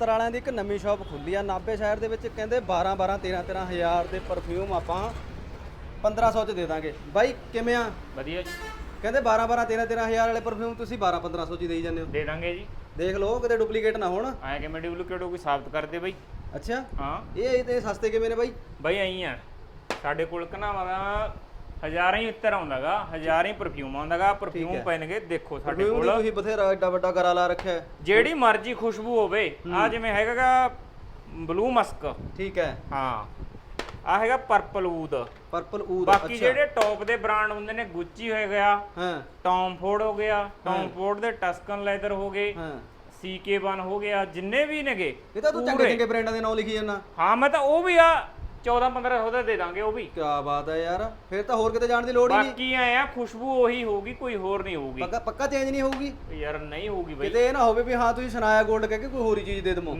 ਤਰ ਵਾਲਿਆਂ ਦੀ ਇੱਕ ਨਵੀਂ ਸ਼ਾਪ ਖੁੱਲੀ ਆ। ਨਾਭੇ ਸ਼ਹਿਰ ਦੇ ਵਿੱਚ ਕਹਿੰਦੇ 12 12 13 13 ਹਜ਼ਾਰ ਦੇ ਪਰਫਿਊਮ ਆਪਾਂ 1500 ਚ ਦੇ ਦਾਂਗੇ। ਬਾਈ ਕਿਵੇਂ ਆ? ਵਧੀਆ ਜੀ। ਕਹਿੰਦੇ 12 12 13 13 ਹਜ਼ਾਰ ਵਾਲੇ ਪਰਫਿਊਮ ਤੁਸੀਂ 12 1500 ਚ ਹੀ ਦੇਈ ਜਾਂਦੇ ਹੋ। ਦੇ ਦਾਂਗੇ ਜੀ। ਦੇਖ ਲਓ ਕਿਤੇ ਡੁਪਲੀਕੇਟ ਨਾ ਹੋਣ। ਐ ਕਿਵੇਂ ਡੁਪਲੀਕੇਟ ਕੋਈ ਸਾਬਤ ਕਰਦੇ ਬਈ। ਅੱਛਾ। ਹਾਂ। ਇਹ ਇਹ ਤੇ ਸਸਤੇ ਕਿਵੇਂ ਨੇ ਬਾਈ? ਬਈ ਐਂ ਆ। ਸਾਡੇ ਕੋਲ ਕਨਾਵਾਂ ਦਾ ਹਜ਼ਾਰਾਂ ਹੀ ਉੱਤਰ ਆਉਂਦਾਗਾ ਹਜ਼ਾਰਾਂ ਹੀ ਪਰਫਿਊਮ ਆਉਂਦਾਗਾ ਪਰਫਿਊਮ। ਪੈਣਗੇ ਦੇਖੋ ਸਾਡੇ ਕੋਲ। ਤੁਸੀਂ ਬਥੇਰਾ ਐਡਾ ਵੱਡਾ ਗਰਾ ਲਾ ਰੱਖਿਆ ਹੈ। ਜਿਹੜੀ ਮਰਜ਼ੀ ਖੁਸ਼ਬੂ ਹੋਵੇ ਆ ਜਿਵੇਂ ਹੈਗਾਗਾ ਬਲੂ ਮਸਕ ਠੀਕ ਹੈ। ਹਾਂ। ਆ ਹੈਗਾ ਪਰਪਲ ਊਦ ਪਰਪਲ ਊਦ ਬਾਕੀ ਜਿਹੜੇ ਟੌਪ ਦੇ ਬ੍ਰਾਂਡ ਹੁੰਦੇ ਨੇ ਗੁੱਚੀ ਹੋ ਗਿਆ ਹਾਂ। ਟੌਮ ਫੋਰਡ ਹੋ ਗਿਆ ਟੌਮ ਫੋਰਡ ਦੇ ਟਸਕਨ ਲੈਦਰ ਹੋ ਗਏ ਹਾਂ। CK1 ਹੋ ਗਿਆ ਜਿੰਨੇ ਵੀ ਨੇਗੇ ਇਹ ਤਾਂ ਤੂੰ ਚੰਗੇ ਚੰਗੇ ਬ੍ਰਾਂਡਾਂ ਦੇ ਨਾਮ ਲਿਖੀ ਜਾਂਦਾ। ਹਾਂ ਮੈਂ ਤਾਂ ਉਹ ਵੀ ਆ 14 1500 ਦਾ ਦੇ ਦਾਂਗੇ ਉਹ ਵੀ। ਕੀ ਬਾਤ ਹੈ ਯਾਰ ਫਿਰ ਤਾਂ ਹੋਰ ਕਿਤੇ ਜਾਣ ਦੀ ਲੋੜ ਹੀ ਨਹੀਂ। ਬਾਕੀ ਆਏ ਆ ਖੁਸ਼ਬੂ ਉਹੀ ਹੋਊਗੀ ਕੋਈ ਹੋਰ ਨਹੀਂ ਹੋਊਗੀ। ਪੱਕਾ ਪੱਕਾ ਚੇਂਜ ਨਹੀਂ ਹੋਊਗੀ? ਯਾਰ ਨਹੀਂ ਹੋਊਗੀ ਬਈ। ਕਿਤੇ ਇਹ ਨਾ ਹੋਵੇ ਵੀ ਹਾਂ ਤੁਸੀਂ ਸੁਨਾਇਆ 골ਡ ਕਹਿ ਕੇ ਕੋਈ ਹੋਰ ਹੀ ਚੀਜ਼ ਦੇ ਦਮੋ।